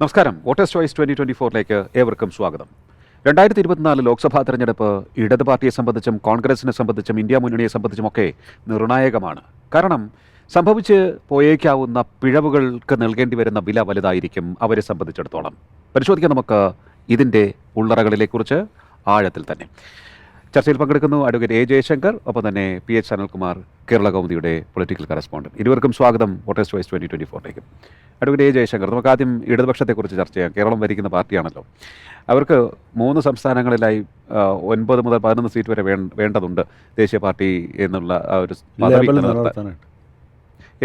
നമസ്കാരം. Voters choice twenty twenty ഫോറിലേക്ക് ഏവർക്കും സ്വാഗതം. രണ്ടായിരത്തി ഇരുപത്തിനാല് ലോക്സഭാ തെരഞ്ഞെടുപ്പ് ഇടത് പാർട്ടിയെ സംബന്ധിച്ചും കോൺഗ്രസിനെ സംബന്ധിച്ചും ഇന്ത്യ മുന്നണിയെ സംബന്ധിച്ചും ഒക്കെ നിർണായകമാണ്. കാരണം സംഭവിച്ച് പോയേക്കാവുന്ന പിഴവുകൾക്ക് നൽകേണ്ടി വരുന്ന വില വലുതായിരിക്കും അവരെ സംബന്ധിച്ചിടത്തോളം. പരിശോധിക്കാം നമുക്ക് ഇതിന്റെ ഉള്ളറകളിലെക്കുറിച്ച് ആഴത്തിൽ തന്നെ. ചർച്ചയിൽ പങ്കെടുക്കുന്നു അഡ്വക്കേറ്റ് എ ജയശങ്കർ ഒപ്പം തന്നെ പി എച്ച് അനിൽകുമാർ കേരള കൗമുദിയുടെ പൊളിറ്റിക്കൽ കറസ്പോണ്ടന്റ് ഇരുവർക്കും സ്വാഗതം വോട്ടേഴ്സ് ചോയ്സ് ട്വന്റി ട്വന്റി ഫോറിലേക്ക് അഡ്വക്കേറ്റ് എ ജയശങ്കർ നമുക്ക് ആദ്യം ഇടതുപക്ഷത്തെക്കുറിച്ച് ചർച്ച ചെയ്യാം കേരളം ഭരിക്കുന്ന പാർട്ടിയാണല്ലോ. അവർക്ക് മൂന്ന് സംസ്ഥാനങ്ങളിലായി ഒൻപത് മുതൽ പതിനൊന്ന് സീറ്റ് വരെ വേണ്ടതുണ്ട് ദേശീയ പാർട്ടി എന്നുള്ള ആ ഒരു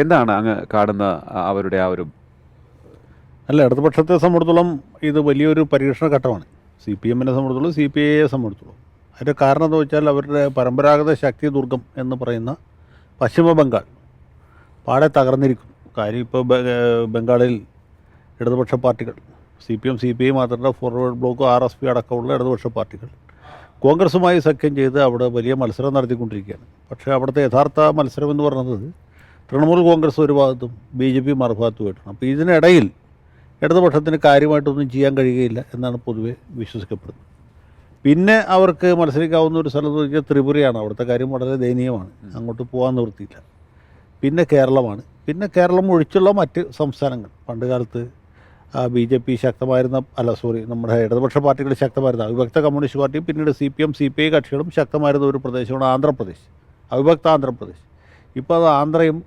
എന്താണ് അങ്ങ് കാണുന്ന അവരുടെ ആ ഒരു അല്ല ഇടതുപക്ഷത്തെ സംബന്ധിച്ചിടത്തോളം ഇത് വലിയൊരു പരീക്ഷണ ഘട്ടമാണ്. സി പി എമ്മിനെ സംബന്ധിച്ചിടത്തോളം സി പി ഐയെ സംബന്ധിച്ചിടത്തോളം അതിന്റെ കാരണം എന്ന് വെച്ചാൽ അവരുടെ പരമ്പരാഗത ശക്തി ദുർഗം എന്ന് പറയുന്ന പശ്ചിമ ബംഗാൾ പാടെ തകർന്നിരിക്കുന്നു. കാര്യം ഇപ്പോൾ ബംഗാളിൽ ഇടതുപക്ഷ പാർട്ടികൾ C P M C P I മാത്രമല്ല forward block R S P അടക്കമുള്ള ഇടതുപക്ഷ പാർട്ടികൾ കോൺഗ്രസുമായി സഖ്യം ചെയ്ത് അവിടെ വലിയ മത്സരം നടത്തിക്കൊണ്ടിരിക്കുകയാണ്. പക്ഷേ അവിടുത്തെ യഥാർത്ഥ മത്സരം എന്ന് പറയുന്നത് തൃണമൂൽ കോൺഗ്രസ് ഒരു ഭാഗത്തും ബി ജെ പി മറുഭാഗത്തുമായിട്ടാണ് അപ്പോൾ ഇതിനിടയിൽ ഇടതുപക്ഷത്തിന് കാര്യമായിട്ടൊന്നും ചെയ്യാൻ കഴിയുകയില്ല എന്നാണ് പൊതുവെ വിശ്വസിക്കപ്പെടുന്നത്. പിന്നെ അവർക്ക് മത്സരിക്കാവുന്ന ഒരു സ്ഥലത്ത് വെച്ചാൽ ത്രിപുരയാണ്. അവിടുത്തെ കാര്യം വളരെ ദയനീയമാണ്. അങ്ങോട്ട് പോകാൻ നിവൃത്തിയില്ല. പിന്നെ കേരളമാണ്. പിന്നെ കേരളം ഒഴിച്ചുള്ള മറ്റ് സംസ്ഥാനങ്ങൾ. പണ്ട് കാലത്ത് ബി ജെ പി ശക്തമായിരുന്ന അല്ല സോറി നമ്മുടെ ഇടതുപക്ഷ പാർട്ടികൾ ശക്തമായിരുന്ന അവിഭക്ത കമ്മ്യൂണിസ്റ്റ് പാർട്ടിയും പിന്നീട് C P M C P I കക്ഷികളും ശക്തമായിരുന്ന ഒരു പ്രദേശമാണ് ആന്ധ്രാപ്രദേശ്. അവിഭക്ത ആന്ധ്രാപ്രദേശ്. ഇപ്പോൾ അത് ആന്ധ്രയും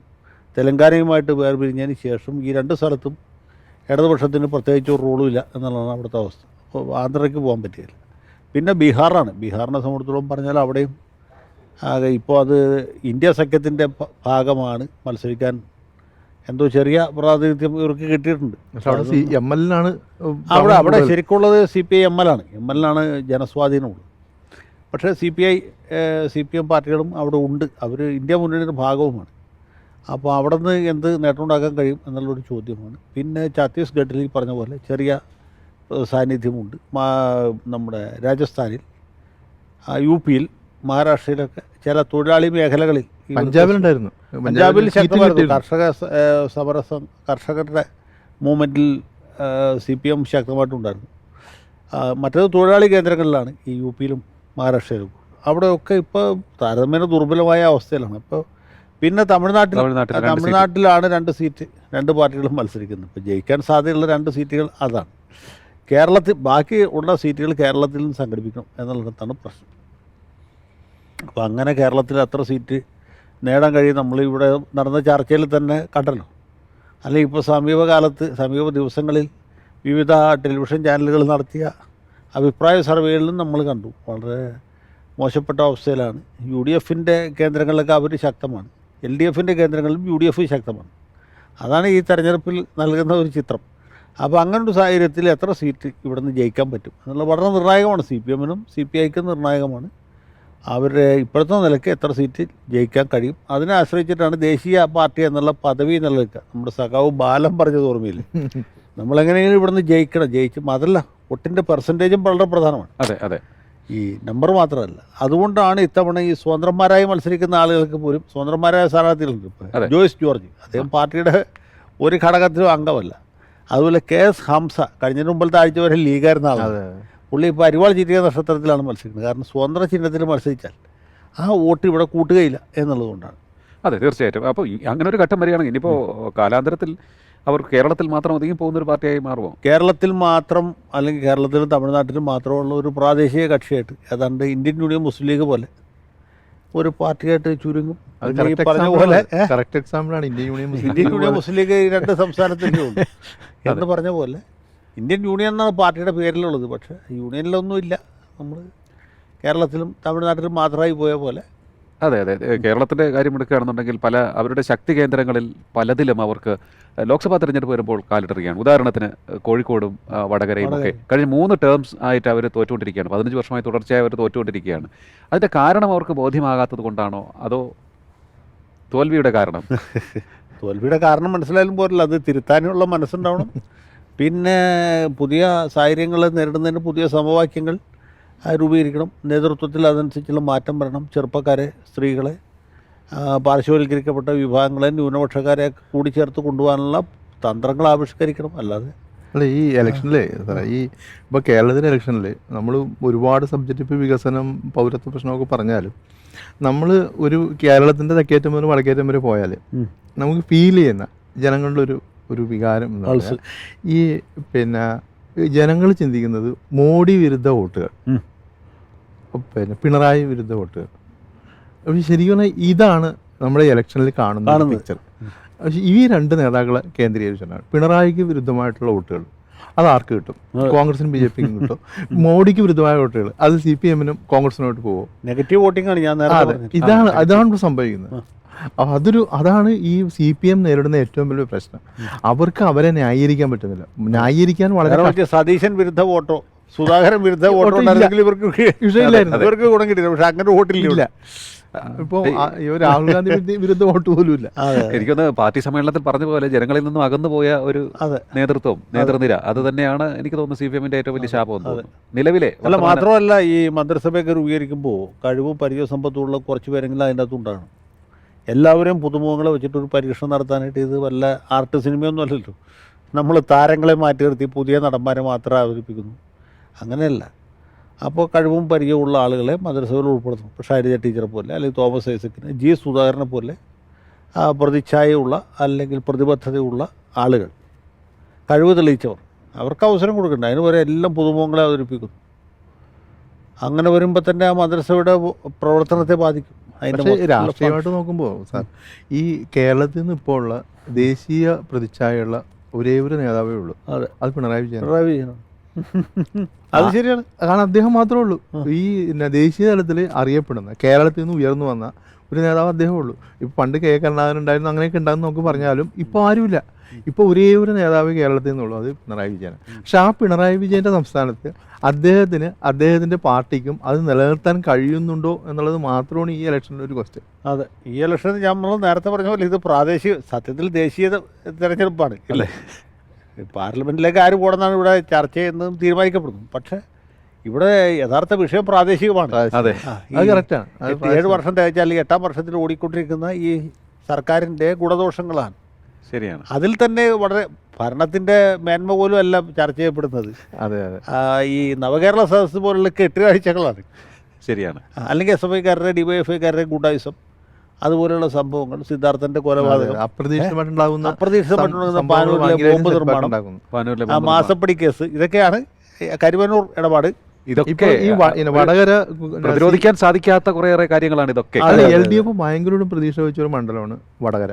തെലങ്കാനയുമായിട്ട് വേർപിരിഞ്ഞതിന് ശേഷം ഈ രണ്ട് സ്ഥലത്തും ഇടതുപക്ഷത്തിന് പ്രത്യേകിച്ച് ഒരു റോളും ഇല്ല എന്നുള്ളതാണ് അവിടുത്തെ അവസ്ഥ. അപ്പോൾ ആന്ധ്രയ്ക്ക് പോകാൻ പറ്റിയില്ല പിന്നെ ബീഹാറാണ്. ബീഹാറിനെ സംബന്ധിച്ചിടത്തോളം പറഞ്ഞാൽ അവിടെയും ആകെ ഇപ്പോൾ അത് ഇന്ത്യ സഖ്യത്തിന്റെ ഭാഗമാണ് മത്സരിക്കാൻ എന്തോ ചെറിയ പ്രാതിനിധ്യം ഇവർക്ക് കിട്ടിയിട്ടുണ്ട്. പക്ഷെ അവിടെ അവിടെ അവിടെ ശരിക്കുള്ളത് C P I M L ആണ് എം എൽ ആണ് ജനസ്വാധീനമുള്ളത്. പക്ഷേ C P I C P M പാർട്ടികളും അവിടെ ഉണ്ട്. അവർ ഇന്ത്യ മുന്നണിയുടെ ഭാഗവുമാണ്. അപ്പോൾ അവിടെ നിന്ന് എന്ത് നേട്ടമുണ്ടാക്കാൻ കഴിയും എന്നുള്ളൊരു ചോദ്യമാണ്. പിന്നെ ഛത്തീസ്ഗഡിൽ ഈ പറഞ്ഞ പോലെ ചെറിയ സാന്നിധ്യമുണ്ട്. മാ- നമ്മുടെ രാജസ്ഥാനിൽ ആ, യു പിയിൽ മഹാരാഷ്ട്രയിലൊക്കെ ചില തൊഴിലാളി മേഖലകളിൽ പഞ്ചാബിലുണ്ടായിരുന്നു. പഞ്ചാബിൽ ശക്തമായിരുന്നു. കർഷക സമരസം സമര കർഷകരുടെ മൂവ്മെന്റിൽ സി പി എം ശക്തമായിട്ടുണ്ടായിരുന്നു. മറ്റേത് തൊഴിലാളി കേന്ദ്രങ്ങളിലാണ് ഈ യു പിയിലും മഹാരാഷ്ട്രയിലും. അവിടെയൊക്കെ ഇപ്പോൾ താരതമ്യേന ദുർബലമായ അവസ്ഥയിലാണ്. ഇപ്പോൾ പിന്നെ തമിഴ്നാട്ടിൽ തമിഴ്നാട്ടിലാണ് രണ്ട് സീറ്റ് രണ്ട് പാർട്ടികളും മത്സരിക്കുന്നത്. ഇപ്പോൾ ജയിക്കാൻ സാധ്യതയുള്ള രണ്ട് സീറ്റുകൾ അതാണ്. കേരളത്തിൽ ബാക്കി ഉള്ള സീറ്റുകൾ കേരളത്തിൽ നിന്ന് സംഘടിപ്പിക്കണം എന്നുള്ളിടത്താണ് പ്രശ്നം. അപ്പോൾ അങ്ങനെ കേരളത്തിൽ അത്ര സീറ്റ് നേടാൻ കഴിയും. നമ്മളിവിടെ നടന്ന ചർച്ചയിൽ തന്നെ കണ്ടല്ലോ. അല്ലെങ്കിൽ ഇപ്പോൾ സമീപകാലത്ത് സമീപ ദിവസങ്ങളിൽ വിവിധ ടെലിവിഷൻ ചാനലുകൾ നടത്തിയ അഭിപ്രായ സർവേകളിലും നമ്മൾ കണ്ടു. വളരെ മോശപ്പെട്ട അവസ്ഥയിലാണ്. യു ഡി എഫിന്റെ കേന്ദ്രങ്ങളിലൊക്കെ അവർ ശക്തമാണ്. എൽ ഡി എഫിന്റെ കേന്ദ്രങ്ങളിലും യു ഡി എഫ് ശക്തമാണ്. അതാണ് ഈ തെരഞ്ഞെടുപ്പിൽ നൽകുന്ന ഒരു ചിത്രം. അപ്പോൾ അങ്ങനെ ഒരു സാഹചര്യത്തിൽ എത്ര സീറ്റ് ഇവിടെ നിന്ന് ജയിക്കാൻ പറ്റും എന്നുള്ളത് വളരെ നിർണായകമാണ്. സി പി എമ്മിനും സി പി ഐക്കും നിർണായകമാണ്. അവരുടെ ഇപ്പോഴത്തെ നിലയ്ക്ക് എത്ര സീറ്റ് ജയിക്കാൻ കഴിയും? അതിനെ ആശ്രയിച്ചിട്ടാണ് ദേശീയ പാർട്ടി എന്നുള്ള പദവി നിലനിൽക്കുക. നമ്മുടെ സഖാവ് ബാലം പറഞ്ഞത് ഓർമ്മയില്ലേ? നമ്മളെങ്ങനെയെങ്കിലും ഇവിടുന്ന് ജയിക്കണം. ജയിച്ച് അതല്ല വോട്ടിന്റെ പെർസെന്റേജും വളരെ പ്രധാനമാണ്. അതെ അതെ. ഈ നമ്പർ മാത്രമല്ല. അതുകൊണ്ടാണ് ഇത്തവണ ഈ സ്വതന്ത്രന്മാരായി മത്സരിക്കുന്ന ആളുകൾക്ക് പോലും സ്വതന്ത്രന്മാരായ സ്ഥാനാർത്ഥികളുണ്ട് ജോയ്സ് ജോർജ് അദ്ദേഹം പാർട്ടിയുടെ ഒരു ഘടകത്തിലും അംഗമല്ല. അതുപോലെ കെ എസ് ഹംസ കഴിഞ്ഞതിന് മുമ്പത്തെ ആഴ്ച വരെ ലീഗായിരുന്ന ആളാണ് പുള്ളി ഇപ്പോൾ അരിവാൾ ചിറ്റിക നക്ഷത്രത്തിലാണ് മത്സരിക്കുന്നത്. കാരണം സ്വതന്ത്ര ചിഹ്നത്തിൽ മത്സരിച്ചാൽ ആ വോട്ട് ഇവിടെ കൂട്ടുകയില്ല എന്നുള്ളതുകൊണ്ടാണ്. അതെ തീർച്ചയായിട്ടും. അപ്പോൾ അങ്ങനെ ഒരു ഘട്ടം വരികയാണെങ്കിൽ ഇനിയിപ്പോൾ കാലാന്തരത്തിൽ അവർ കേരളത്തിൽ മാത്രം ഒതുങ്ങി പോകുന്ന ഒരു പാർട്ടിയായി മാറുമോ? കേരളത്തിൽ മാത്രം അല്ലെങ്കിൽ കേരളത്തിലും തമിഴ്നാട്ടിലും മാത്രമുള്ള ഒരു പ്രാദേശിക കക്ഷിയായിട്ട് ഏതാണ്ട് ഇന്ത്യൻ യൂണിയൻ മുസ്ലിം ലീഗ് പോലെ ഒരു പാർട്ടിയായിട്ട് ചുരുങ്ങും. പറഞ്ഞ പോലെ കറക്റ്റ് എക്സാമ്പിൾ ആണ് Indian union Muslim Indian union Muslim league രണ്ട് സംസ്ഥാനത്തിന്റെ ഉള്ളൂ. എന്ന് പറഞ്ഞ പോലെ ഇന്ത്യൻ യൂണിയൻ എന്നാണ് പാർട്ടിയുടെ പേരിലുള്ളത്. പക്ഷേ യൂണിയനിലൊന്നും ഇല്ല. നമ്മൾ കേരളത്തിലും തമിഴ്നാട്ടിലും മാത്രമായി പോയ പോലെ അതെ അതെ അതെ. കേരളത്തിന്റെ കാര്യം എടുക്കുകയാണെന്നുണ്ടെങ്കിൽ പല അവരുടെ ശക്തി കേന്ദ്രങ്ങളിൽ പലതിലും അവർക്ക് ലോക്സഭാ തെരഞ്ഞെടുപ്പ് വരുമ്പോൾ കാലിടറുകയാണ് ഉദാഹരണത്തിന് കോഴിക്കോടും ആ, വടകരയും ഒക്കെ. കഴിഞ്ഞ മൂന്ന് ടേംസ് ആയിട്ട് അവർ തോറ്റുകൊണ്ടിരിക്കുകയാണ്. പതിനഞ്ച് വർഷമായി തുടർച്ചയായി അവർ തോറ്റുകൊണ്ടിരിക്കുകയാണ്. അതിന്റെ കാരണം അവർക്ക് ബോധ്യമാകാത്തത് കൊണ്ടാണോ? അതോ തോൽവിയുടെ കാരണം? തോൽവിയുടെ കാരണം മനസ്സിലായാലും പോരല്ല. അത് തിരുത്താനുള്ള മനസ്സുണ്ടാവണം. പിന്നെ പുതിയ സാഹചര്യങ്ങൾ നേരിടുന്നതിന് പുതിയ സമവാക്യങ്ങൾ രൂപീകരിക്കണം. നേതൃത്വത്തിൽ അതനുസരിച്ചുള്ള മാറ്റം വരണം. ചെറുപ്പക്കാരെ സ്ത്രീകളെ പാർശ്വവൽക്കരിക്കപ്പെട്ട വിഭാഗങ്ങളെ ന്യൂനപക്ഷക്കാരെ കൂടി ചേർത്ത് കൊണ്ടുപോകാനുള്ള തന്ത്രങ്ങൾ ആവിഷ്കരിക്കണം. അല്ലാതെ അല്ല ഈ ഇലക്ഷനിലെ ഈ ഇപ്പോൾ കേരളത്തിലെ ഇലക്ഷനിൽ നമ്മൾ ഒരുപാട് സബ്ജക്റ്റ് ഇപ്പോൾ വികസനം പൗരത്വ പ്രശ്നമൊക്കെ പറഞ്ഞാലും നമ്മൾ ഒരു കേരളത്തിന്റെ തെക്കേറ്റം മുതൽ വടക്കേറ്റം വരെ പോയാൽ നമുക്ക് ഫീൽ ചെയ്യുന്ന ജനങ്ങളുടെ ഒരു ഒരു വികാരം ഈ പിന്നെ ജനങ്ങൾ ചിന്തിക്കുന്നത് മോഡി വിരുദ്ധ വോട്ടുകൾ. പിന്നെ പിണറായി വിരുദ്ധ വോട്ടുകൾ. പക്ഷെ ശരിക്കും പറഞ്ഞാൽ ഇതാണ് നമ്മുടെ ഇലക്ഷനിൽ കാണുന്ന. പിക്ചർ പക്ഷെ ഈ രണ്ട് നേതാക്കളെ കേന്ദ്രീകരിച്ചിട്ടാണ് പിണറായിക്ക് വിരുദ്ധമായിട്ടുള്ള വോട്ടുകൾ. അത് ആർക്ക് കിട്ടും. കോൺഗ്രസിനും ബി ജെ പിക്കും കിട്ടും. മോഡിക്ക് വിരുദ്ധമായ വോട്ടുകൾ. അത് സി പി എമ്മിനും കോൺഗ്രസിനോട്ട് പോകും നെഗറ്റീവ് വോട്ടിംഗ് ആണ് ഞാൻ. ഇതാണ് ആ, അതാണ് സംഭവിക്കുന്നത്. അതൊരു അതാണ് ഈ സി പി എം നേരിടുന്ന ഏറ്റവും വലിയ പ്രശ്നം. അവർക്ക് അവരെ ന്യായീകരിക്കാൻ പറ്റുന്നില്ല. ന്യായീകരിക്കാൻ വളരെ സതീശൻ വിരുദ്ധ വോട്ടോ? സുധാകരൻ വിരുദ്ധ വോട്ടോ. ഇവർക്ക്. ഇവർക്ക് ഗുണം കിട്ടില്ല പക്ഷെ അങ്ങനെ വോട്ടില്ല രാഹുൽ ഗാന്ധി വിരുദ്ധ- വോട്ട് പോലും ഇല്ല. എനിക്കൊന്ന് പാർട്ടി സമ്മേളനത്തിൽ പറഞ്ഞ പോലെ ജനങ്ങളിൽ നിന്നും അകന്നു പോയ ഒരു നേതൃത്വം നേതൃനിര. അത് തന്നെയാണ് എനിക്ക് തോന്നുന്നു സി പി എമ്മിന്റെ ഏറ്റവും വലിയ ശാപം എന്ന് തോന്നുന്നു. നിലവിലെ അല്ല മാത്രമല്ല ഈ മന്ത്രിസഭയൊക്കെ രൂപീകരിക്കുമ്പോൾ കഴിവും പരിചയ സമ്പത്തുള്ള കുറച്ച് പേരെങ്കിലും അതിന്റെ എല്ലാവരെയും പുതുമുഖങ്ങളെ വെച്ചിട്ടൊരു പരീക്ഷണം നടത്താനായിട്ട് ഇത് വല്ല ആർട്ട് സിനിമയൊന്നും അല്ലല്ലോ. നമ്മൾ താരങ്ങളെ മാറ്റി നിർത്തി പുതിയ നടന്മാരെ മാത്രം അവതരിപ്പിക്കുന്നു. അങ്ങനെയല്ല. അപ്പോൾ കഴിവും പരിചയമുള്ള ആളുകളെ മദ്രസയിൽ ഉൾപ്പെടുത്തും. ഷൈലജ ടീച്ചറെ പോലെ അല്ലെങ്കിൽ തോമസ് ഐസക്കിന് ജി സുധാകരനെ പോലെ പ്രതിച്ഛായുള്ള അല്ലെങ്കിൽ പ്രതിബദ്ധതയുള്ള ആളുകൾ കഴിവ് തെളിയിച്ചവർ അവർക്ക് അവസരം കൊടുക്കണ്ട. അതിന് വരെ എല്ലാം പുതുമുഖങ്ങളെ അവതരിപ്പിക്കുന്നു. അങ്ങനെ വരുമ്പോൾ തന്നെ ആ മദ്രസയുടെ പ്രവർത്തനത്തെ ബാധിക്കും. അതിന്റെ രാഷ്ട്രീയമായിട്ട് നോക്കുമ്പോൾ സാർ ഈ കേരളത്തിൽ നിന്ന് ഇപ്പോൾ ഉള്ള ദേശീയ പ്രതിച്ഛായുള്ള ഒരേ ഒരു നേതാവേ ഉള്ളൂ. അതെ. അത് പിണറായി വിജയൻ പിണറായി വിജയനാണ്. അത് ശരിയാണ്. കാരണം അദ്ദേഹം മാത്രമേ ഉള്ളൂ. ഈ ദേശീയ തലത്തിൽ അറിയപ്പെടുന്ന കേരളത്തിൽ നിന്ന് ഉയർന്നു വന്ന ഒരു നേതാവ് അദ്ദേഹമേ ഉള്ളൂ. ഇപ്പൊ പണ്ട് കെ കരുണാകരൻ ഉണ്ടായിരുന്നു അങ്ങനെയൊക്കെ ഉണ്ടായിരുന്നു നമുക്ക് പറഞ്ഞാലും ഇപ്പോൾ ആരുമില്ല. ഇപ്പോൾ ഒരേ ഒരു നേതാവ് കേരളത്തിൽ നിന്നുള്ളൂ അത് പിണറായി വിജയൻ പക്ഷെ ആ പിണറായി വിജയന്റെ സംസ്ഥാനത്ത് അദ്ദേഹത്തിന് അദ്ദേഹത്തിന്റെ പാർട്ടിക്കും അത് നിലനിർത്താൻ കഴിയുന്നുണ്ടോ എന്നുള്ളത് മാത്രമാണ് ഈ ഇലക്ഷനിലെ ഒരു ക്വസ്റ്റ്യൻ അതെ ഈ ഇലക്ഷൻ നമ്മൾ നേരത്തെ പറഞ്ഞ പോലെ ഇത് പ്രാദേശിക സത്യത്തിൽ ദേശീയ തെരഞ്ഞെടുപ്പാണ്. അല്ലേ പാർലമെന്റിലേക്ക് ആര് പോകണമെന്നാണ് ഇവിടെ ചർച്ച ചെയ്യുന്നതും തീരുമാനിക്കപ്പെടുന്നു. പക്ഷേ ഇവിടെ യഥാർത്ഥ വിഷയം പ്രാദേശികമാണ്. അതെ. കറക്റ്റാണ് ഏഴ് വർഷം തികച്ചാൽ ഈ എട്ടാം വർഷത്തിൽ ഓടിക്കൊണ്ടിരിക്കുന്ന ഈ സർക്കാരിന്റെ ഗുണദോഷങ്ങളാണ്. ശരിയാണ്. അതിൽ തന്നെ വളരെ ഭരണത്തിന്റെ മേന്മ പോലും അല്ല ചർച്ച ചെയ്യപ്പെടുന്നത്. അതെ അതെ. ആ, ഈ നവകേരള സദസ്സ് പോലുള്ള കെട്ടുകാഴ്ചകളാണ്. ശരിയാണ്. അല്ലെങ്കിൽ എസ് എഫ് ഐക്കാരുടെ ഡി വൈ എഫ് ഐക്കാരുടെ ഗുണ്ടായുസം അതുപോലെയുള്ള സംഭവങ്ങൾ സിദ്ധാർത്ഥന്റെ കൊലപാതകം. അപ്രതീക്ഷിതമായിട്ടുണ്ടാകുന്ന അപ്രതീക്ഷിതമായിട്ടുണ്ടാകുന്ന പാനൂരിലെ ബോംബ് നിർമ്മാണം ആ മാസപ്പടി കേസ് ഇതൊക്കെയാണ് ഈ കരുവന്നൂർ ഇടപാട്. ഇതൊക്കെ ഈ വടകര പ്രതിരോധിക്കാൻ സാധിക്കാത്ത കുറേയേറെ കാര്യങ്ങളാണ് ഇതൊക്കെ. എൽ ഡി എഫ് ഭയങ്കര പ്രതീക്ഷ വെച്ച ഒരു മണ്ഡലമാണ് വടകര.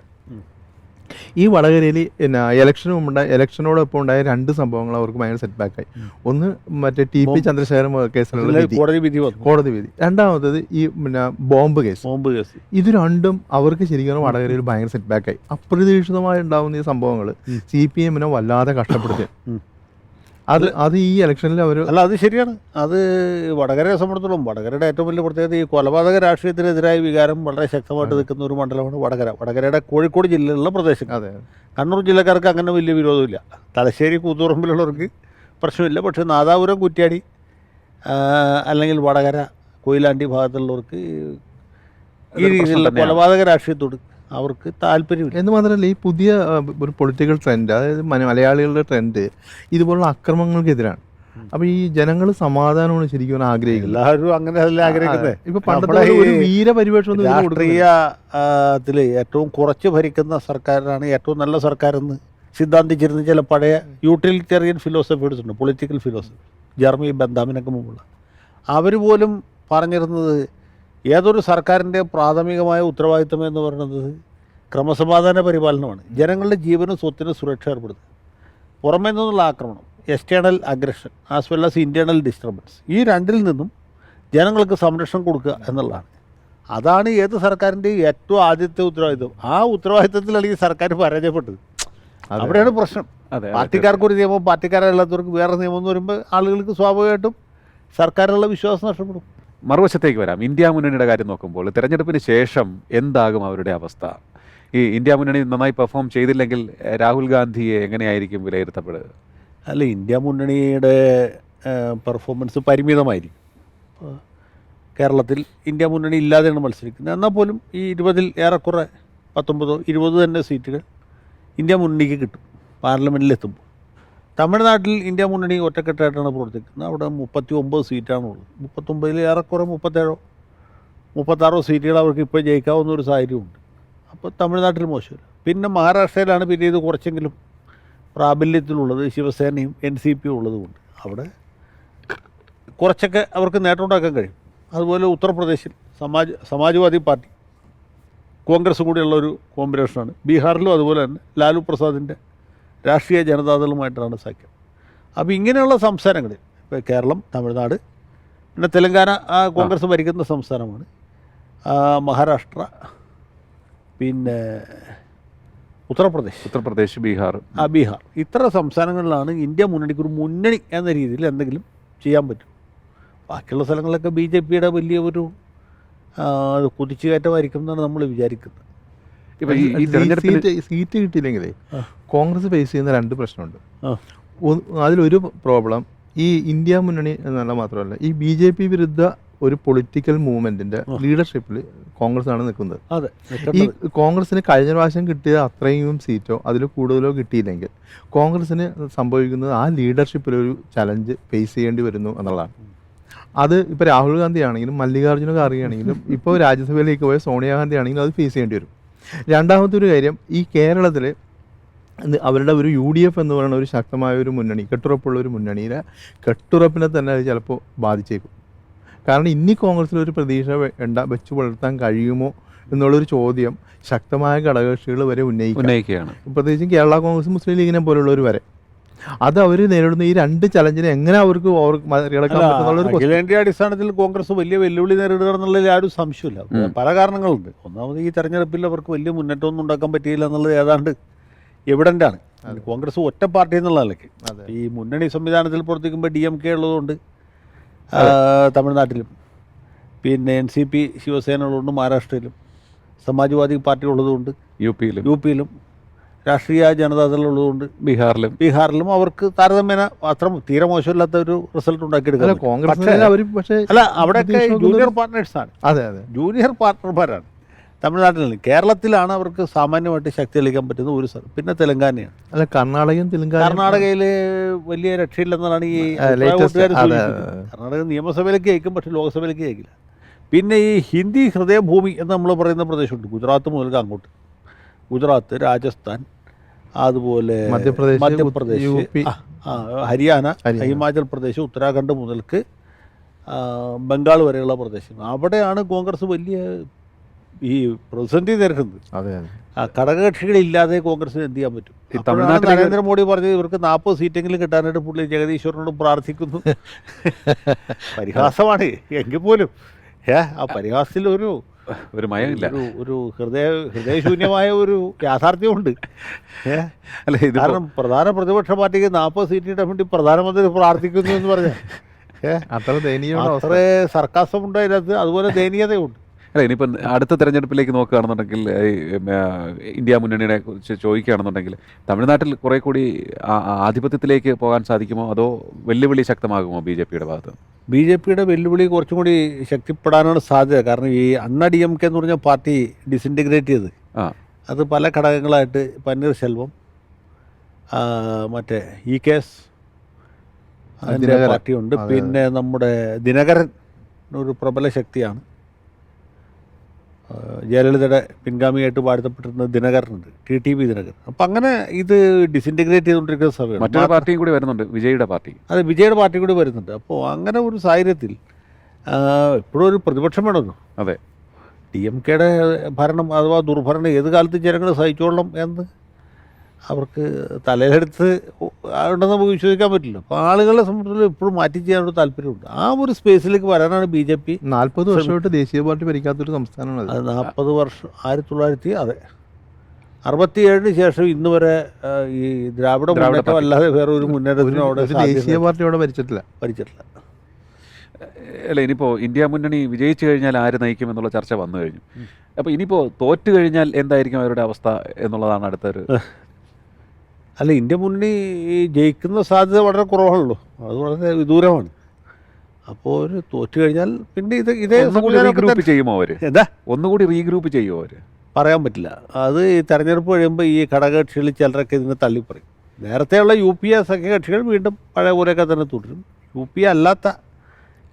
ഈ വടകരയിൽ പിന്നെ ഇലക്ഷന് മുമ്പുണ്ടായ ഇലക്ഷനോടൊപ്പം ഉണ്ടായ രണ്ട് സംഭവങ്ങൾ അവർക്ക് ഭയങ്കര സെറ്റ് ബാക്ക് ആയി ഒന്ന് മറ്റേ ടി പി. ചന്ദ്രശേഖരൻ കേസിലുള്ള കോടതി വിധി കോടതി വിധി. രണ്ടാമത്തത് ഈ പിന്നെ ബോംബ് കേസ്. Bomb case. ഇത് രണ്ടും അവർക്ക് ശരിക്കും വടകരയിൽ ഭയങ്കര സെറ്റ് ബാക്ക് ആയി. അപ്രതീക്ഷിതമായി ഉണ്ടാവുന്ന ഈ സംഭവങ്ങൾ. സി പി എമ്മിനെ വല്ലാതെ കഷ്ടപ്പെടുത്തി. അത് അത് ഈ ഇലക്ഷനിൽ അവർ അല്ല അത് ശരിയാണ്. അത് വടകരയെ സംബന്ധിച്ചിടത്തോളം വടകരയുടെ ഏറ്റവും വലിയ പ്രത്യേകത ഈ കൊലപാതക രാഷ്ട്രീയത്തിനെതിരായ വികാരം വളരെ ശക്തമായിട്ട് നിൽക്കുന്ന ഒരു മണ്ഡലമാണ് വടകര. വടകരയുടെ കോഴിക്കോട് ജില്ലയിലുള്ള പ്രദേശം അതെ കണ്ണൂർ ജില്ലക്കാർക്ക് അങ്ങനെ വലിയ വിരോധമില്ല. തലശ്ശേരി കൂത്തുറമ്പിലുള്ളവർക്ക് പ്രശ്നമില്ല. പക്ഷേ നാദാപുരം കുറ്റ്യാടി അല്ലെങ്കിൽ വടകര കൊയിലാണ്ടി ഭാഗത്തുള്ളവർക്ക് ഈ രീതിയിലുള്ള. കൊലപാതക രാഷ്ട്രീയത്തോട് അവർക്ക് താല്പര്യമില്ല. എന്ന് മാത്രമല്ല ഈ പുതിയ ഒരു പൊളിറ്റിക്കൽ ട്രെൻഡ് അതായത് മലയാളികളുടെ ട്രെൻഡ് ഇതുപോലുള്ള അക്രമങ്ങൾക്കെതിരാണ് അപ്പൊ ഈ ജനങ്ങൾ സമാധാനമാണ് ശരിക്കും ആഗ്രഹിക്കുന്നത്. എല്ലാവരും അങ്ങനെ ആഗ്രഹിക്കുന്നത് ഇപ്പൊ പണ്ടത്തെ വീരപരിവേഷം. രാഷ്ട്രീയത്തിൽ ഏറ്റവും കുറച്ച് ഭരിക്കുന്ന സർക്കാരാണ് ഏറ്റവും നല്ല സർക്കാർ എന്ന് സിദ്ധാന്തിച്ചിരുന്ന ചില പഴയ യൂട്ടിലിറ്റേറിയൻ ഫിലോസഫി ഉണ്ട് പൊളിറ്റിക്കൽ ഫിലോസഫി ജർമ്മി ബന്ധാമിനൊക്കെ മുമ്പുള്ള. അവർ പോലും പറഞ്ഞിരുന്നത് ഏതൊരു സർക്കാരിന്റെ പ്രാഥമികമായ ഉത്തരവാദിത്തം എന്ന് പറയുന്നത് ക്രമസമാധാന പരിപാലനമാണ്. ജനങ്ങളുടെ ജീവനും സ്വത്തിനും സുരക്ഷ ഏർപ്പെടുത്തുക. പുറമേ നിന്നുള്ള ആക്രമണം external aggression as well as internal disturbance ഈ രണ്ടിൽ നിന്നും ജനങ്ങൾക്ക് സംരക്ഷണം കൊടുക്കുക എന്നുള്ളതാണ്. അതാണ് ഏത് സർക്കാരിന്റെയും ഏറ്റവും ആദ്യത്തെ ഉത്തരവാദിത്വം. ആ ഉത്തരവാദിത്വത്തിലാണ് ഈ സർക്കാർ പരാജയപ്പെട്ടത്. അവിടെയാണ് പ്രശ്നം. പാർട്ടിക്കാർക്ക് ഒരു നിയമം പാർട്ടിക്കാരല്ലാത്തവർക്ക് വേറെ നിയമം എന്ന് വരുമ്പോൾ ആളുകൾക്ക് സ്വാഭാവികമായിട്ടും സർക്കാരിലുള്ള വിശ്വാസം നഷ്ടപ്പെടും. മറുവശത്തേക്ക് വരാം. ഇന്ത്യ മുന്നണിയുടെ കാര്യം നോക്കുമ്പോൾ തിരഞ്ഞെടുപ്പിന് ശേഷം എന്താകും അവരുടെ അവസ്ഥ? ഈ ഇന്ത്യ മുന്നണി നന്നായി പെർഫോം ചെയ്തില്ലെങ്കിൽ രാഹുൽ ഗാന്ധിയെ എങ്ങനെയായിരിക്കും വിലയിരുത്തപ്പെടുക? അല്ല ഇന്ത്യ മുന്നണിയുടെ പെർഫോമൻസ് പരിമിതമായിരിക്കും. കേരളത്തിൽ ഇന്ത്യ മുന്നണി ഇല്ലാതെയാണ് മത്സരിക്കുന്നത്. എന്നാൽ പോലും ഈ ഇരുപതിൽ ഏറെക്കുറെ പത്തൊമ്പതോ ഇരുപത് തന്നെ സീറ്റുകൾ ഇന്ത്യ മുന്നണിക്ക് കിട്ടും പാർലമെന്റിലെത്തുമ്പോൾ തമിഴ്നാട്ടിൽ ഇന്ത്യ മുന്നണി ഒറ്റക്കെട്ടായിട്ടാണ് പ്രവർത്തിക്കുന്നത്. അവിടെ മുപ്പത്തി ഒമ്പത് സീറ്റാണുള്ളത്. മുപ്പത്തൊമ്പതിൽ ഏറെക്കുറെ മുപ്പത്തേഴോ മുപ്പത്താറോ സീറ്റുകൾ അവർക്ക് ഇപ്പോൾ ജയിക്കാവുന്ന ഒരു സാഹചര്യമുണ്ട്. അപ്പോൾ തമിഴ്നാട്ടിൽ മോശമില്ല. പിന്നെ മഹാരാഷ്ട്രയിലാണ് പിന്നെ ഇത് കുറച്ചെങ്കിലും പ്രാബല്യത്തിലുള്ളത് ശിവസേനയും എൻ സി പിയും ഉള്ളതുകൊണ്ട്. അവിടെ കുറച്ചൊക്കെ അവർക്ക് നേട്ടം ഉണ്ടാക്കാൻ കഴിയും. അതുപോലെ ഉത്തർപ്രദേശിൽ സമാജ് സമാജ്വാദി പാർട്ടി കോൺഗ്രസ് കൂടിയുള്ള ഒരു കോമ്പിനേഷനാണ്. ബീഹാറിലും അതുപോലെ തന്നെ ലാലു പ്രസാദിന്റെ രാഷ്ട്രീയ ജനതാദളുമായിട്ടാണ് സഖ്യം. അപ്പോൾ ഇങ്ങനെയുള്ള സംസ്ഥാനങ്ങളിൽ ഇപ്പോൾ കേരളം തമിഴ്നാട് പിന്നെ തെലങ്കാന കോൺഗ്രസ് ഭരിക്കുന്ന സംസ്ഥാനമാണ്. മഹാരാഷ്ട്ര പിന്നെ ഉത്തർപ്രദേശ്. ഉത്തർപ്രദേശ് ബീഹാർ. ആ ബീഹാർ. ഇത്ര സംസ്ഥാനങ്ങളിലാണ് ഇന്ത്യ മുന്നണിക്ക് ഒരു മുന്നണി എന്ന രീതിയിൽ എന്തെങ്കിലും ചെയ്യാൻ പറ്റും. ബാക്കിയുള്ള സ്ഥലങ്ങളിലൊക്കെ ബി ജെ പിയുടെ വലിയ ഒരു കുതിച്ചുകയറ്റമായിരിക്കും എന്നാണ് നമ്മൾ വിചാരിക്കുന്നത്. സീറ്റ് സീറ്റ് കിട്ടിയില്ലെങ്കിലേ കോൺഗ്രസ് ഫേസ് ചെയ്യുന്ന രണ്ട് പ്രശ്നമുണ്ട്. അതിലൊരു പ്രോബ്ലം ഈ ഇന്ത്യ മുന്നണി എന്നല്ല മാത്രമല്ല ഈ ബി ജെ പി വിരുദ്ധ ഒരു പൊളിറ്റിക്കൽ മൂവ്മെന്റിന്റെ ലീഡർഷിപ്പിൽ കോൺഗ്രസ് ആണ് നിൽക്കുന്നത്. ഈ കോൺഗ്രസിന് കഴിഞ്ഞ പ്രാവശ്യം കിട്ടിയ അത്രയും സീറ്റോ അതിൽ കൂടുതലോ കിട്ടിയില്ലെങ്കിൽ കോൺഗ്രസിന് സംഭവിക്കുന്നത് ആ ലീഡർഷിപ്പിൽ ഒരു ചലഞ്ച് ഫേസ് ചെയ്യേണ്ടി വരുന്നു എന്നുള്ളതാണ്. അത് ഇപ്പോൾ രാഹുൽ ഗാന്ധി ആണെങ്കിലും മല്ലികാർജുന ഖാർഗെ ആണെങ്കിലും ഇപ്പോൾ രാജ്യസഭയിലേക്ക് പോയ സോണിയാഗാന്ധി ആണെങ്കിലും അത് ഫേസ് ചെയ്യേണ്ടി വരും. രണ്ടാമത്തെ ഒരു കാര്യം ഈ കേരളത്തിൽ അവരുടെ ഒരു യു ഡി എഫ് എന്ന് പറയുന്ന ഒരു ശക്തമായ ഒരു മുന്നണി കെട്ടുറപ്പുള്ള ഒരു മുന്നണിയിലെ കെട്ടുറപ്പിനെ തന്നെ അത് ചിലപ്പോൾ ബാധിച്ചേക്കും. കാരണം ഇനി കോൺഗ്രസിൽ ഒരു പ്രതീക്ഷ വേണ്ട വെച്ച് പുലർത്താൻ കഴിയുമോ എന്നുള്ളൊരു ചോദ്യം ശക്തമായ ഘടകകക്ഷികൾ വരെ ഉന്നയിക്കും ഉന്നയിക്കുകയാണ്. പ്രത്യേകിച്ചും കേരള കോൺഗ്രസ് മുസ്ലിം ലീഗിനെ പോലുള്ളവർ വരെ. അത് അവർ നേരിടുന്ന ഈ രണ്ട് ചലഞ്ചിനെ എങ്ങനെ അവർക്ക് മറികടക്കാൻ പറ്റുന്നുള്ള. അഖിലേന്ത്യാ അടിസ്ഥാനത്തിൽ കോൺഗ്രസ് വലിയ വെല്ലുവിളി നേരിടുക എന്നുള്ളതിൽ ആരും സംശയമില്ല പല കാരണങ്ങളുണ്ട്. ഒന്നാമത് ഈ തെരഞ്ഞെടുപ്പിൽ അവർക്ക് വലിയ മുന്നേറ്റമൊന്നും ഉണ്ടാക്കാൻ പറ്റിയില്ല എന്നുള്ളത് ഏതാണ്ട് എവിഡന്റ് ആണ്. കോൺഗ്രസ് ഒറ്റ പാർട്ടി എന്നുള്ള നിലയ്ക്ക്. ഈ മുന്നണി സംവിധാനത്തിൽ പ്രവർത്തിക്കുമ്പോൾ ഡി എം കെ ഉള്ളതുകൊണ്ട് തമിഴ്നാട്ടിലും പിന്നെ എൻ സി പി ശിവസേന ഉള്ളതുകൊണ്ട് മഹാരാഷ്ട്രയിലും സമാജ്വാദി പാർട്ടി ഉള്ളതുകൊണ്ട് യു പിയിലും യു പിയിലും രാഷ്ട്രീയ ജനതാദൾ ഉള്ളതുകൊണ്ട് ബീഹാറിലും. ബീഹാറിലും അവർക്ക് താരതമ്യേന അത്ര തീരെ മോശമില്ലാത്ത ഒരു റിസൾട്ട് ഉണ്ടാക്കിയെടുക്കാൻ കോൺഗ്രസ് അല്ല അവിടെയൊക്കെ ജൂനിയർ പാർട്ട്നേഴ്സാണ് അതെ അതെ. ജൂനിയർ പാർട്ട്ണർമാരാണ് തമിഴ്നാട്ടിൽ നിന്ന്. കേരളത്തിലാണ് അവർക്ക് സാമാന്യമായിട്ട് ശക്തി തെളിയിക്കാൻ പറ്റുന്ന ഒരു സ്ഥലം. പിന്നെ തെലങ്കാനയാണ്. അല്ല കർണാടകയും തെലങ്കാന കർണാടകയിൽ വലിയ രക്ഷയില്ലെന്നാണ് ഈ കർണാടക നിയമസഭയിലേക്ക് ജയിക്കും പക്ഷെ ലോക്സഭയിലേക്ക് ജയിക്കില്ല. പിന്നെ ഈ ഹിന്ദി ഹൃദയഭൂമി എന്ന് നമ്മൾ പറയുന്ന പ്രദേശമുണ്ട്. ഗുജറാത്ത് മുതൽക്ക് അങ്ങോട്ട്. ഗുജറാത്ത് രാജസ്ഥാൻ അതുപോലെ മധ്യപ്രദേശ്, മധ്യപ്രദേശ് ഹരിയാന. ഹിമാചൽ പ്രദേശ് ഉത്തരാഖണ്ഡ് മുതൽക്ക് ബംഗാൾ വരെയുള്ള പ്രദേശങ്ങൾ. അവിടെയാണ് കോൺഗ്രസ് വലിയ ഈ പ്രതിസന്ധി നേരിടുന്നത്. ഘടകകക്ഷികളില്ലാതെ കോൺഗ്രസിന് എന്ത് ചെയ്യാൻ പറ്റും? തമിഴ്നാട്ടിൽ നരേന്ദ്രമോദി പറഞ്ഞത് ഇവർക്ക് നാൽപ്പത് സീറ്റെങ്കിലും കിട്ടാനായിട്ട് പുള്ളി ജഗദീശ്വരനോട് പ്രാർത്ഥിക്കുന്നു. പരിഹാസമാണ്. എങ്കിൽ പോലും. ഏ ആ പരിഹാസത്തിൽ ഒരു ഒരു മയമില്ല. ഒരു ഒരു ഹൃദയ ഹൃദയശൂന്യമായ ഒരു യാഥാർത്ഥ്യമുണ്ട്. അല്ല ഇത് കാരണം പ്രധാന പ്രതിപക്ഷ പാർട്ടിക്ക് നാൽപ്പത് സീറ്റ് കിട്ടാൻ വേണ്ടി പ്രധാനമന്ത്രി പ്രാർത്ഥിക്കുന്നു എന്ന് പറഞ്ഞാൽ അത്ര ദയനീയ അത്ര അത്രേ സർക്കാസമുണ്ട് അതിനകത്ത്. അതുപോലെ ദയനീയതയുണ്ട്. അല്ല ഇനിയിപ്പം അടുത്ത തെരഞ്ഞെടുപ്പിലേക്ക് നോക്കുകയാണെന്നുണ്ടെങ്കിൽ ഇന്ത്യ മുന്നണിയെ കുറിച്ച് ചോദിക്കുകയാണെന്നുണ്ടെങ്കിൽ തമിഴ്നാട്ടിൽ കുറെ കൂടി ആധിപത്യത്തിലേക്ക് പോകാൻ സാധിക്കുമോ? അതോ വെല്ലുവിളി ശക്തമാകുമോ ബി ജെ പിയുടെ ഭാഗത്ത്? ബി ജെ പിയുടെ വെല്ലുവിളി കുറച്ചും കൂടി ശക്തിപ്പെടാനാണ് സാധ്യത. കാരണം ഈ അണ്ണ ഡി എം കെ എന്ന് പറഞ്ഞ പാർട്ടി ഡിസിന്റിഗ്രേറ്റ് ചെയ്ത്. ആ. അത് പല ഘടകങ്ങളായിട്ട് പന്നീർശെൽവം മറ്റേ ഇ കേസ് അതിന്റെ ദിനകരൻ. പാർട്ടിയുണ്ട്. പിന്നെ നമ്മുടെ ദിനകരൻ ഒരു പ്രബല ശക്തിയാണ്. ജയലളിതയുടെ പിൻഗാമിയായിട്ട് വാഴ്ത്തപ്പെട്ടിരുന്ന ദിനകരനുണ്ട് ടി ടി വി ദിനകരൻ. അപ്പം അങ്ങനെ ഇത് ഡിസിന്റിഗ്രേറ്റ് ചെയ്തുകൊണ്ടിരിക്കുന്ന സമയമാണ് മറ്റൊരു പാർട്ടിയും കൂടി വരുന്നുണ്ട് വിജയുടെ പാർട്ടി. അതെ വിജയുടെ പാർട്ടി കൂടി വരുന്നുണ്ട്. അപ്പോൾ അങ്ങനെ ഒരു സാഹചര്യത്തിൽ ഇപ്പോഴും ഒരു പ്രതിപക്ഷം വേണമല്ലോ. അതെ. ഡി എം കെയുടെ ഭരണം അഥവാ ദുർഭരണം ഏത് കാലത്ത് ജനങ്ങൾ സഹിച്ചോളണം എന്ന്? അവർക്ക് തലയിലെടുത്ത് ഉണ്ടെന്ന് നമുക്ക് വിശ്വസിക്കാൻ പറ്റില്ല. അപ്പോൾ ആളുകളെ സംബന്ധിച്ചിടത്തോളം ഇപ്പോഴും മാറ്റി ചെയ്യാനൊരു താല്പര്യമുണ്ട്. ആ ഒരു സ്പേസിലേക്ക് വരാനാണ് ബി ജെ പി നാൽപ്പത് വർഷമായിട്ട് ദേശീയ പാർട്ടി ഭരിക്കാത്തൊരു സംസ്ഥാനമാണ് അത്. നാൽപ്പത് വർഷം ആയിരത്തി തൊള്ളായിരത്തി അതെ. അറുപത്തിയേഴിന് ശേഷം ഇന്ന് വരെ ഈ ദ്രാവിഡ ദ്രാവിഡ മുന്നേറ്റം അല്ലാതെ വേറെ ഒരു മുന്നേറ്റത്തിനും അവിടെ ദേശീയ പാർട്ടി അവിടെ ഭരിച്ചിട്ടില്ല. ഭരിച്ചിട്ടില്ല. അല്ല ഇനിയിപ്പോൾ ഇന്ത്യ മുന്നണി വിജയിച്ചു കഴിഞ്ഞാൽ ആര് നയിക്കും എന്നുള്ള ചർച്ച വന്നു കഴിഞ്ഞു. അപ്പോൾ ഇനിയിപ്പോൾ തോറ്റു കഴിഞ്ഞാൽ എന്തായിരിക്കും അവരുടെ അവസ്ഥ എന്നുള്ളതാണ് അടുത്തൊരു അല്ല ഇന്ത്യ മുന്നണി ഈ ജയിക്കുന്ന സാധ്യത വളരെ കുറവാണല്ലോ അത് വളരെ വിദൂരമാണ്. അപ്പോൾ ഒരു തോറ്റു കഴിഞ്ഞാൽ പിന്നെ ഇത് ഇതേ റീഗ്രൂപ്പ് ചെയ്യുമോ അവർ എന്താ? ഒന്നുകൂടി റീഗ്രൂപ്പ് ചെയ്യുമോ അവർ പറയാൻ പറ്റില്ല. അത് ഈ തെരഞ്ഞെടുപ്പ് കഴിയുമ്പോൾ ഈ ഘടകകക്ഷികളിൽ ചിലരൊക്കെ ഇതിനെ തള്ളിപ്പറയും. നേരത്തെയുള്ള യു പി എ സഖ്യകക്ഷികൾ വീണ്ടും പഴയ പോലെയൊക്കെ തന്നെ തുടരും. യു പി എ അല്ലാത്ത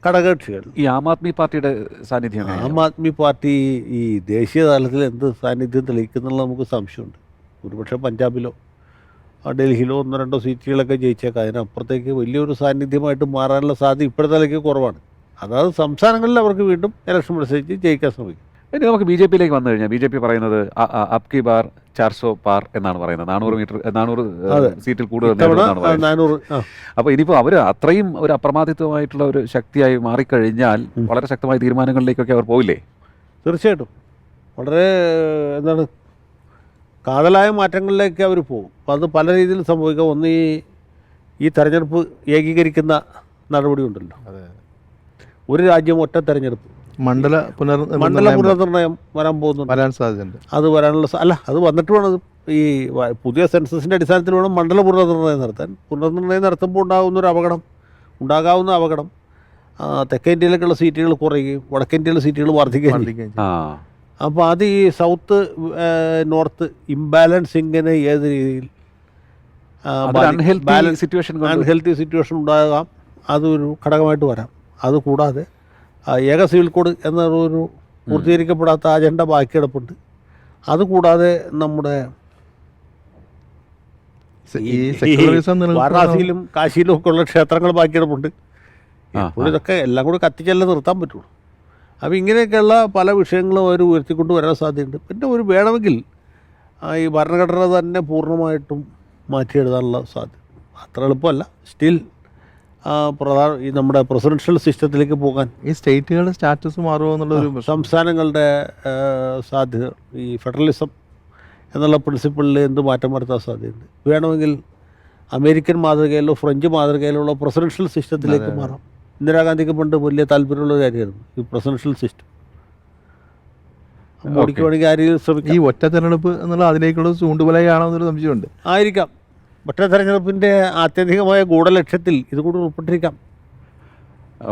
ഘടകകക്ഷികൾ. ഈ ആം ആദ്മി പാർട്ടിയുടെ സാന്നിധ്യം? ആം ആദ്മി പാർട്ടി ഈ ദേശീയ തലത്തിൽ എന്ത് സാന്നിധ്യം തെളിയിക്കുന്നുള്ള നമുക്ക് സംശയമുണ്ട്. ഒരുപക്ഷെ പഞ്ചാബിലോ ഡൽഹിയിലോ ഒന്നോ രണ്ടോ സീറ്റുകളൊക്കെ ജയിച്ചേക്കാം. അതിനപ്പുറത്തേക്ക് വലിയൊരു സാന്നിധ്യമായിട്ട് മാറാനുള്ള സാധ്യത ഇപ്പോഴത്തെ നിലയ്ക്ക് കുറവാണ്. അതായത് സംസ്ഥാനങ്ങളിൽ അവർക്ക് വീണ്ടും ഇലക്ഷൻ മത്സരിച്ച് ജയിക്കാൻ ശ്രമിക്കും. ഇനി നമുക്ക് ബി ജെ പിയിലേക്ക് വന്നു കഴിഞ്ഞാൽ ബി ജെ പി പറയുന്നത് അപ്കി ബാർ ചാർസോ പാർ എന്നാണ് പറയുന്നത്. നാനൂറ് മീറ്റർ നാനൂറ്. സീറ്റിൽ കൂടുതൽ നാനൂറ് അപ്പോൾ ഇനിയിപ്പോൾ അവർ അത്രയും ഒരു അപ്രമാദിത്വമായിട്ടുള്ള ഒരു ശക്തിയായി മാറിക്കഴിഞ്ഞാൽ. വളരെ ശക്തമായ തീരുമാനങ്ങളിലേക്കൊക്കെ അവർ പോയില്ലേ തീർച്ചയായിട്ടും. വളരെ എന്താണ് കാതലായ മാറ്റങ്ങളിലേക്ക് അവർ പോകും. അപ്പോൾ അത് പല രീതിയിൽ സംഭവിക്കാം. ഒന്ന് ഈ ഈ തെരഞ്ഞെടുപ്പ് ഏകീകരിക്കുന്ന നടപടി ഉണ്ടല്ലോ. ഒരു രാജ്യം ഒറ്റ തെരഞ്ഞെടുപ്പ്. മണ്ഡല പുനർ മണ്ഡല പുനർനിർണയം വരാൻ പോകുന്നുണ്ട്. വരാൻ സാധ്യതയുണ്ട്. അത് വരാനുള്ള അല്ല അത് വന്നിട്ട് വേണം ഈ പുതിയ സെൻസസിന്റെ അടിസ്ഥാനത്തിൽ വേണം മണ്ഡല പുനർനിർണയം നടത്താൻ. പുനർനിർണയം നടത്തുമ്പോൾ ഉണ്ടാകുന്ന ഒരു അപകടം ഉണ്ടാകാവുന്ന അപകടം തെക്കേ ഇന്ത്യയിലേക്കുള്ള സീറ്റുകൾ കുറയുകയും വടക്കേ ഇന്ത്യയിലെ സീറ്റുകൾ വർദ്ധിക്കുകയും ചെയ്യും. അപ്പോൾ അത് ഈ സൗത്ത് നോർത്ത് നോർത്ത് ഇങ്ങനെ ഏത് രീതിയിൽ സിറ്റുവേഷൻ കൊണ്ട് അൺഹെൽത്തി സിറ്റുവേഷൻ ഉണ്ടാകാം. അതൊരു ഘടകമായിട്ട് വരാം. അത് കൂടാതെ ഏക സിവിൽ കോഡ് എന്നൊരു പൂർത്തീകരിക്കപ്പെടാത്ത അജണ്ട ബാക്കി കിടപ്പുണ്ട് അതുകൂടാതെ നമ്മുടെ വാരണാസിയിലും കാശിയിലും ഒക്കെ ഉള്ള ക്ഷേത്രങ്ങൾ ബാക്കി കിടപ്പുണ്ട് ഇതൊക്കെ എല്ലാം കൂടി കത്തിച്ചല്ലേ നിർത്താൻ പറ്റുള്ളൂ. അപ്പോൾ ഇങ്ങനെയൊക്കെയുള്ള പല വിഷയങ്ങളും അവർ ഉയർത്തിക്കൊണ്ട് വരാൻ സാധ്യതയുണ്ട്. പിന്നെ ഒരു വേണമെങ്കിൽ ഈ ഭരണഘടന തന്നെ പൂർണമായിട്ടും മാറ്റിയെഴുതാനുള്ള സാധ്യത. അത്ര എളുപ്പമല്ല. സ്റ്റിൽ പ്രധാന ഈ നമ്മുടെ പ്രസിഡൻഷ്യൽ സിസ്റ്റത്തിലേക്ക് പോകാൻ. ഈ സ്റ്റേറ്റുകളുടെ സ്റ്റാറ്റസ് മാറുമോ എന്നുള്ള ഒരു സംസ്ഥാനങ്ങളുടെ സാധ്യത ഈ ഫെഡറലിസം എന്നുള്ള പ്രിൻസിപ്പിളിൽ എന്ത് മാറ്റം വരുത്താൻ സാധ്യതയുണ്ട്. വേണമെങ്കിൽ അമേരിക്കൻ മാതൃകയിലോ ഫ്രഞ്ച് മാതൃകയിലോ ഉള്ള പ്രസിഡൻഷ്യൽ സിസ്റ്റത്തിലേക്ക് മാറാം. ഇന്ദിരാഗാന്ധിക്ക് പണ്ട് വലിയ താല്പര്യമുള്ള ഒരു കാര്യമായിരുന്നു ഈ പ്രസിഡൻഷ്യൽ സിസ്റ്റം മോഡിക്ക്. വേണമെങ്കിൽ ആരെയും ശ്രമിക്കും. ഈ ഒറ്റ തെരഞ്ഞെടുപ്പ് എന്നുള്ള അതിലേക്കുള്ള ചൂണ്ടുപലയാണോ എന്നൊരു സംശയമുണ്ട് ആയിരിക്കാം. ഒറ്റ തെരഞ്ഞെടുപ്പിന്റെ ആത്യന്തികമായ ഗൂഢലക്ഷ്യത്തിൽ ഇത് കൂടി ഉൾപ്പെട്ടിരിക്കാം.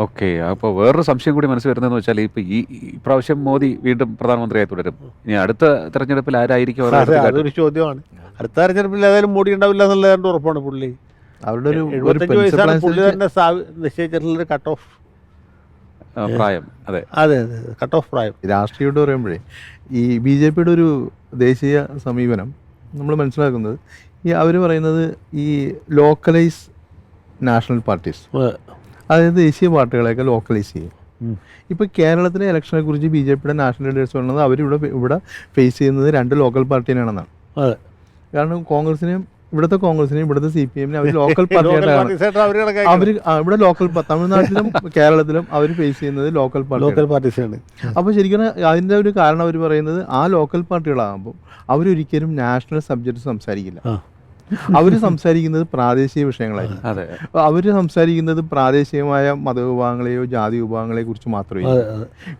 ഓക്കെ അപ്പോൾ വേറൊരു സംശയം കൂടി മനസ്സിൽ വരുന്നതെന്ന് വെച്ചാൽ ഇപ്പോൾ ഈ ഇപ്രാവശ്യം പ്രാവശ്യം മോദി വീണ്ടും പ്രധാനമന്ത്രിയായി തുടരും. ഇനി അടുത്ത തെരഞ്ഞെടുപ്പിൽ ആരായിരിക്കും അതൊരു ചോദ്യമാണ്. അടുത്ത തെരഞ്ഞെടുപ്പിൽ ഏതായാലും മോഡി ഉണ്ടാവില്ല എന്നുള്ള എന്റെ ഉറപ്പാണ് പുള്ളി. അവരുടെ ഒരു ഒരു എഴുപത്തഞ്ച് വയസ്സാണ് പുള്ളി തന്നെ നിശ്ചയിച്ചിട്ടുള്ള നിശ്ചയിച്ചിട്ടുള്ളൊരു കട്ട് ഓഫ് പ്രായം. അതെ. അതെ അതെ കട്ട് ഓഫ് പ്രായം. രാഷ്ട്രീയമായിട്ട് പറയുമ്പോഴേ ഈ ബി ജെ പിയുടെ ഒരു ദേശീയ സമീപനം നമ്മൾ മനസ്സിലാക്കുന്നത് ഈ അവർ പറയുന്നത് ഈ ലോക്കലൈസ് നാഷണൽ പാർട്ടീസ് അതായത് ദേശീയ പാർട്ടികളെയൊക്കെ ലോക്കലൈസ് ചെയ്യും. ഇപ്പോൾ കേരളത്തിലെ ഇലക്ഷനെ കുറിച്ച് ബി ജെ പിയുടെ നാഷണൽ ലീഡേഴ്സ് പറയുന്നത് അവരിവിടെ ഇവിടെ ഫേസ് ചെയ്യുന്നത് രണ്ട് ലോക്കൽ പാർട്ടിയാണെന്നാണ് അതെ. കാരണം കോൺഗ്രസിനെയും ഇവിടുത്തെ കോൺഗ്രസിനെയും ഇവിടുത്തെ സി പി എമ്മിനെ അവർ ലോക്കൽ പാർട്ടിയായിട്ടാണ് അവർ ഇവിടെ ലോക്കൽ തമിഴ്നാട്ടിലും കേരളത്തിലും അവർ ഫേസ് ചെയ്യുന്നത് ലോക്കൽ പാർട്ടി ലോക്കൽ പാർട്ടീസാണ് അപ്പോൾ ശരിക്കും അതിന്റെ ഒരു കാരണം അവർ പറയുന്നത് ആ ലോക്കൽ പാർട്ടികളാകുമ്പോൾ അവരൊരിക്കലും നാഷണൽ സബ്ജക്റ്റ് സംസാരിക്കില്ല. അവർ സംസാരിക്കുന്നത് പ്രാദേശിക വിഷയങ്ങളായിരുന്നു അതെ. അവർ സംസാരിക്കുന്നത് പ്രാദേശികമായ മതവിഭാഗങ്ങളെയോ ജാതി വിഭാഗങ്ങളെയോ കുറിച്ച് മാത്രമേ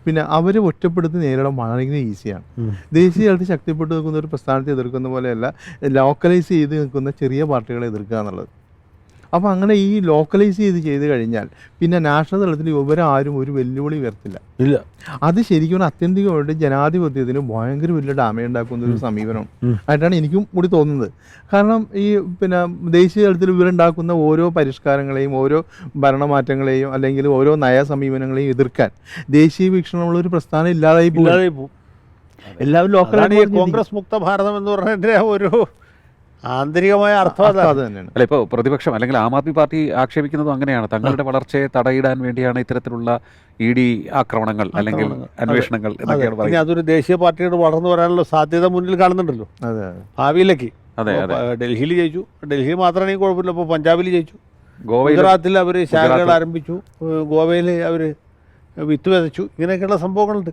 പിന്നെ അവരെ ഒറ്റപ്പെടുത്തി നേരിടാൻ വളരെ ഈസിയാണ്. തലത്തിൽ ശക്തിപ്പെട്ടു നിൽക്കുന്ന ഒരു പ്രസ്ഥാനത്തെ എതിർക്കുന്ന പോലെയല്ല ലോക്കലൈസ് ചെയ്ത് നിൽക്കുന്ന ചെറിയ പാർട്ടികളെ എതിർക്കുക എന്നുള്ളത്. അപ്പോൾ അങ്ങനെ ഈ ലോക്കലൈസ് ചെയ്ത് ചെയ്ത് കഴിഞ്ഞാൽ പിന്നെ നാഷണൽ തലത്തിൽ ഇവരാരും ഒരു വെല്ലുവിളി ഉയർത്തില്ല. ഇല്ല. അത് ശരിക്കും അത്യന്തികമായിട്ട് ജനാധിപത്യത്തിന് ഭയങ്കര വലിയ ഡാമേജ് ഉണ്ടാക്കുന്ന ഒരു സമീപനം. ആയിട്ടാണ് എനിക്കും കൂടി തോന്നുന്നത്. കാരണം ഈ പിന്നെ ദേശീയ തലത്തിൽ ഇവരുണ്ടാക്കുന്ന ഓരോ പരിഷ്കാരങ്ങളെയും ഓരോ ഭരണമാറ്റങ്ങളെയും അല്ലെങ്കിൽ ഓരോ നയ സമീപനങ്ങളെയും എതിർക്കാൻ ദേശീയ വീക്ഷണമുള്ള ഒരു പ്രസ്ഥാനം ഇല്ലാതായി പോകും എല്ലാവരും ലോക്കലാണ് ഈ കോൺഗ്രസ് മുക്ത ഭാരതം എന്ന് പറഞ്ഞതിന്റെ ഒരു ആന്തരികമായ അർത്ഥം അത് തന്നെയാണ് അല്ല ഇപ്പോൾ പ്രതിപക്ഷം അല്ലെങ്കിൽ ആം ആദ്മി പാർട്ടി ആക്ഷേപിക്കുന്നതും അങ്ങനെയാണ്. തങ്ങളുടെ വളർച്ചയെ തടയിടാൻ വേണ്ടിയാണ് ഇത്തരത്തിലുള്ള ഇ ഡി ആക്രമണങ്ങൾ അല്ലെങ്കിൽ അന്വേഷണങ്ങൾ. എന്നൊക്കെയാണ് ഇനി പറയുന്നത്. അതൊരു ദേശീയ പാർട്ടിയോട് വളർന്നു വരാനുള്ള സാധ്യത മുന്നിൽ കാണുന്നുണ്ടല്ലോ. ഭാവിയിലേക്ക്. അതെ ഡൽഹിയിൽ ജയിച്ചു. ഡൽഹി മാത്രമാണെങ്കിൽ കുഴപ്പമില്ല. ഇപ്പോൾ പഞ്ചാബിൽ ജയിച്ചു. ഗുജറാത്തിൽ അവർ ശാഖകൾ ആരംഭിച്ചു. ഗോവയിൽ അവർ വിത്ത് വിതച്ചു. ഇങ്ങനെയൊക്കെയുള്ള സംഭവങ്ങളുണ്ട്.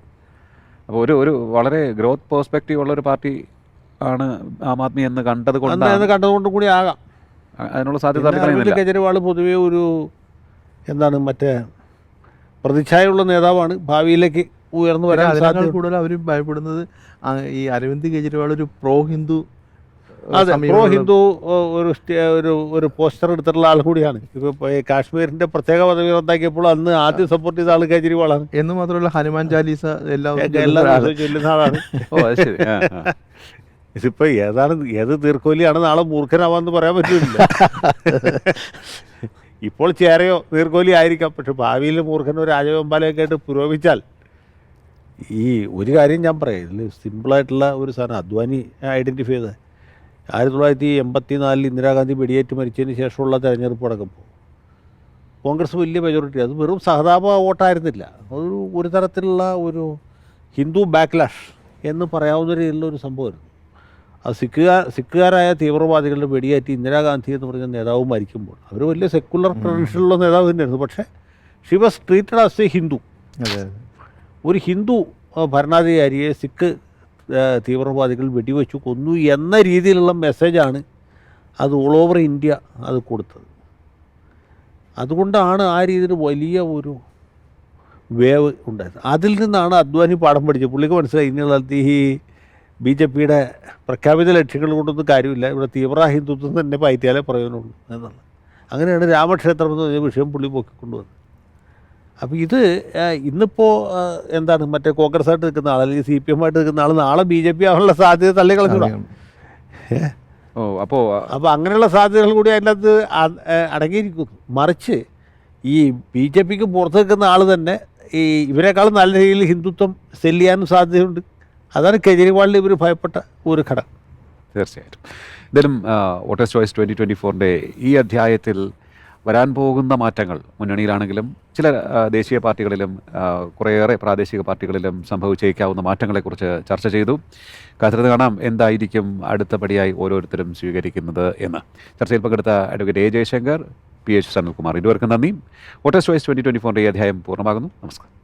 അപ്പോൾ ഒരു ഒരു വളരെ ഗ്രോത്ത് പേഴ്സ്പെക്റ്റീവ് ഉള്ള ഒരു പാർട്ടി ആണ് ആം ആദ്മി എന്ന് കണ്ടത് കൊണ്ട് എന്ന് കണ്ടുകൊണ്ടും കൂടി ആകാം. അതിനുള്ള സാധ്യത അരവിന്ദ് കെജ്രിവാൾ പൊതുവേ ഒരു എന്താണ് മറ്റേ പ്രതിച്ഛായുള്ള നേതാവാണ്. ഭാവിയിലേക്ക് ഉയർന്നു വരാൻ അതിനേക്കാൾ സാധ്യത കൂടുതൽ അവർ ഭയപ്പെടുന്നത് ഈ അരവിന്ദ് കെജ്രിവാൾ ഒരു പ്രോ ഹിന്ദു അതെ പ്രോ ഹിന്ദു ഒരു ഒരു ഒരു പോസ്റ്റർ എടുത്തിട്ടുള്ള ആൾ കൂടിയാണ്. ഇപ്പോൾ ഈ കാശ്മീരിന്റെ പ്രത്യേക പദവി റദ്ദാക്കിയപ്പോൾ അന്ന് ആദ്യം സപ്പോർട്ട് ചെയ്ത ആൾ കേജ്രിവാളാണ്. എന്ന് മാത്രമല്ല ഹനുമാൻ ചാലീസ എല്ലാം എല്ലാ ചൊല്ലുന്ന ആളാണ്. ഇതിപ്പോൾ ഏതാണ് ഏത് നീർക്കോലിയാണ് നാളെ മൂർഖനാവാന്ന് പറയാൻ പറ്റില്ല. ഇപ്പോൾ ചേരയോ നീർക്കോലി ആയിരിക്കാം പക്ഷെ ഭാവിയിൽ മൂർഖനോ രാജവെമ്പാലയൊക്കെ ആയിട്ട് പുരോഗമിച്ചാൽ ഈ ഒരു കാര്യം ഞാൻ പറയാം. ഇതിൽ സിമ്പിളായിട്ടുള്ള ഒരു സാധനം അദ്വാനി ഐഡന്റിഫൈ ചെയ്ത് ആയിരത്തി തൊള്ളായിരത്തി എൺപത്തി നാലിൽ ഇന്ദിരാഗാന്ധി വെടിയേറ്റ് മരിച്ചതിന് ശേഷമുള്ള തെരഞ്ഞെടുപ്പ് അടക്കുമ്പോൾ കോൺഗ്രസ് വലിയ മെജോറിറ്റി അത് വെറും സഹതാപ വോട്ടായിരുന്നില്ല. ഒരു ഒരു തരത്തിലുള്ള ഒരു ഹിന്ദു ബാക്ക്ലാഷ് എന്ന് പറയാവുന്ന രീതിയിലുള്ള ഒരു സംഭവമായിരുന്നു. അത് സിഖുകാർ സിഖുകാരായ തീവ്രവാദികളുടെ വെടിയേറ്റ് ഇന്ദിരാഗാന്ധി എന്ന് പറഞ്ഞ നേതാവ് മരിക്കുമ്പോൾ. അവർ വലിയ സെക്കുലർ ട്രഡീഷനുള്ള നേതാവ് തന്നെയായിരുന്നു. പക്ഷേ she was treated as a Hindu ഒരു ഹിന്ദു ആ, ഭരണാധികാരിയെ സിഖ് ആ, തീവ്രവാദികൾ വെടിവെച്ചു കൊന്നു എന്ന രീതിയിലുള്ള മെസ്സേജാണ് അത് ഓൾ ഓവർ ഇന്ത്യ അത് കൊടുത്തത്. അതുകൊണ്ടാണ് ആ രീതിയിൽ വലിയ ഒരു വേവ് ഉണ്ടായത്. അതിൽ നിന്നാണ് അദ്വാനി പാഠം പഠിച്ചത്. പുള്ളിക്ക് മനസ്സിലായി ഇനി ഈ ബി ജെ പിയുടെ പ്രഖ്യാപിത ലക്ഷ്യങ്ങൾ കൊണ്ടൊന്നും കാര്യമില്ല. ഇവിടെ തീവ്ര ഹിന്ദുത്വം തന്നെ പയറ്റിയാലേ പ്രയോജനമുള്ളൂ എന്നുള്ളത്. അങ്ങനെയാണ് രാമക്ഷേത്രം എന്ന് പറഞ്ഞ വിഷയം പുള്ളി പൊക്കിക്കൊണ്ടുവന്നത്. അപ്പോൾ ഇത് ഇന്നിപ്പോൾ എന്താണ് മറ്റേ കോൺഗ്രസ് ആയിട്ട് നിൽക്കുന്ന ആൾ അല്ലെങ്കിൽ സി പി എം ആയിട്ട് നിൽക്കുന്ന ആൾ നാളെ ബി ജെ പി ആവാനുള്ള സാധ്യത തള്ളിക്കളഞ്ഞൂടാ. ഓ അപ്പോൾ അപ്പോൾ അങ്ങനെയുള്ള സാധ്യതകൾ കൂടി അതിന്റെ അകത്ത് അ- ഏഹ് അടങ്ങിയിരിക്കുന്നു. മറിച്ച് ഈ ബി ജെ പിക്ക് പുറത്ത് നിൽക്കുന്ന ആൾ തന്നെ ഈ ഇവരെക്കാളും നല്ല രീതിയിൽ ഹിന്ദുത്വം സെല്ല് ചെയ്യാനും സാധ്യതയുണ്ട്. അതാണ് കെജ്രിവാളിൽ ഇവർ ഭയപ്പെട്ട ഒരു ഘടകം. തീർച്ചയായിട്ടും. എന്തായാലും വോട്ടേഴ്സ് ചോയ്സ് ട്വന്റി ട്വന്റി ഫോറിന്റെ ഈ അധ്യായത്തിൽ വരാൻ പോകുന്ന മാറ്റങ്ങൾ മുന്നണിയിലാണെങ്കിലും ചില ദേശീയ പാർട്ടികളിലും കുറേയേറെ പ്രാദേശിക പാർട്ടികളിലും സംഭവിച്ചേക്കാവുന്ന മാറ്റങ്ങളെക്കുറിച്ച് ചർച്ച ചെയ്തു. കാത്തിരുന്ന് കാണാം എന്തായിരിക്കും അടുത്ത പടിയായി ഓരോരുത്തരും സ്വീകരിക്കുന്നത് എന്ന്. ചർച്ചയിൽ പങ്കെടുത്ത advocate A Jayashankar P H Sanalkumar ഇരുവർക്കും നന്ദി. വോട്ടേഴ്സ് ചോയ്സ് ട്വന്റി ട്വന്റി ഫോറിന്റെ ഈ അധ്യായം പൂർണമാകുന്നു. നമസ്കാരം.